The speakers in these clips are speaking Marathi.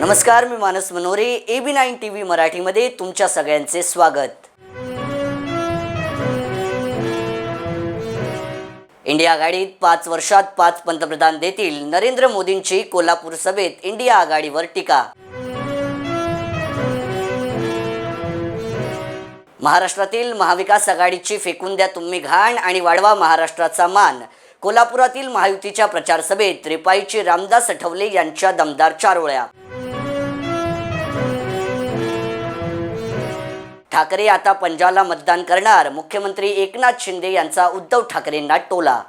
नमस्कार मी Manas Manore A B nine T V मराठीमध्ये तुमच्या सगळ्यांचे स्वागत. इंडिया आघाडीत पाच वर्षात पाच पंतप्रधान देतील नरेंद्र मोदींची कोल्हापूर सभेत इंडिया आघाडीवर टीका. महाराष्ट्रातील महाविकास आघाडीची फेकून द्या तुम्ही घाण आणि वाढवा महाराष्ट्राचा मान. कोल्हापुरातील महायुतीच्या प्रचार सभेत रिपाईची रामदास आठवले यांच्या दमदार चारोळ्या. ठाकरे आता पंजाला मतदान करणार. मुख्यमंत्री एकनाथ शिंदे यांचा उद्धव ठाकरेंना टोला.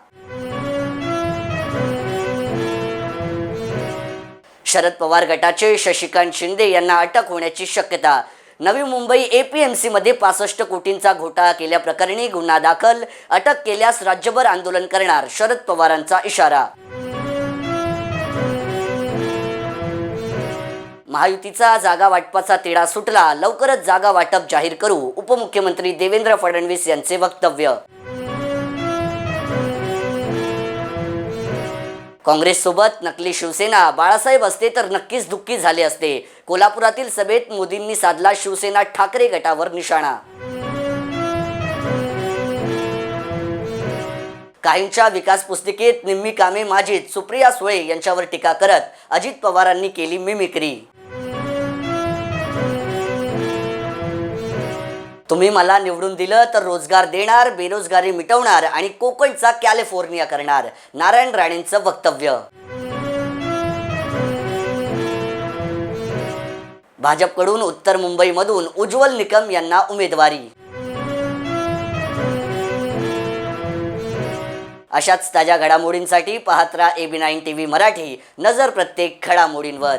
शरद पवार गटाचे शशिकांत शिंदे यांना अटक होण्याची शक्यता. नवी मुंबई एपीएमसी मध्ये पासष्ट कोटींचा घोटाळा केल्याप्रकरणी गुन्हा दाखल. अटक केल्यास राज्यभर आंदोलन करणार. शरद पवारांचा इशारा. महायुतीचा जागा वाटपाचा तिढा सुटला. लवकरच जागा वाटप जाहीर करू उपमुख्यमंत्री देवेंद्र फडणवीस यांचे वक्तव्य. काँग्रेससोबत नकली शिवसेना. बाळासाहेब असते तर नक्कीच दुःखी झाले असते. कोल्हापुरातील सभेत मोदींनी साधला शिवसेना ठाकरे गटावर निशाणा. काहींच्या विकास पुस्तिकेत निम्मी कामे माजीत सुप्रिया सुळे यांच्यावर टीका करत अजित पवारांनी केली मिमिक्री. तुम्ही मला निवडून दिलं तर रोजगार देणार बेरोजगारी मिटवणार आणि कोकणचा कॅलिफोर्निया करणार. नारायण राणेंचं वक्तव्य. भाजपकडून उत्तर मुंबईमधून उज्ज्वल निकम यांना उमेदवारी. अशाच ताज्या घडामोडींसाठी पाहत राहा A B nine T V Marathi. नजर प्रत्येक घडामोडींवर.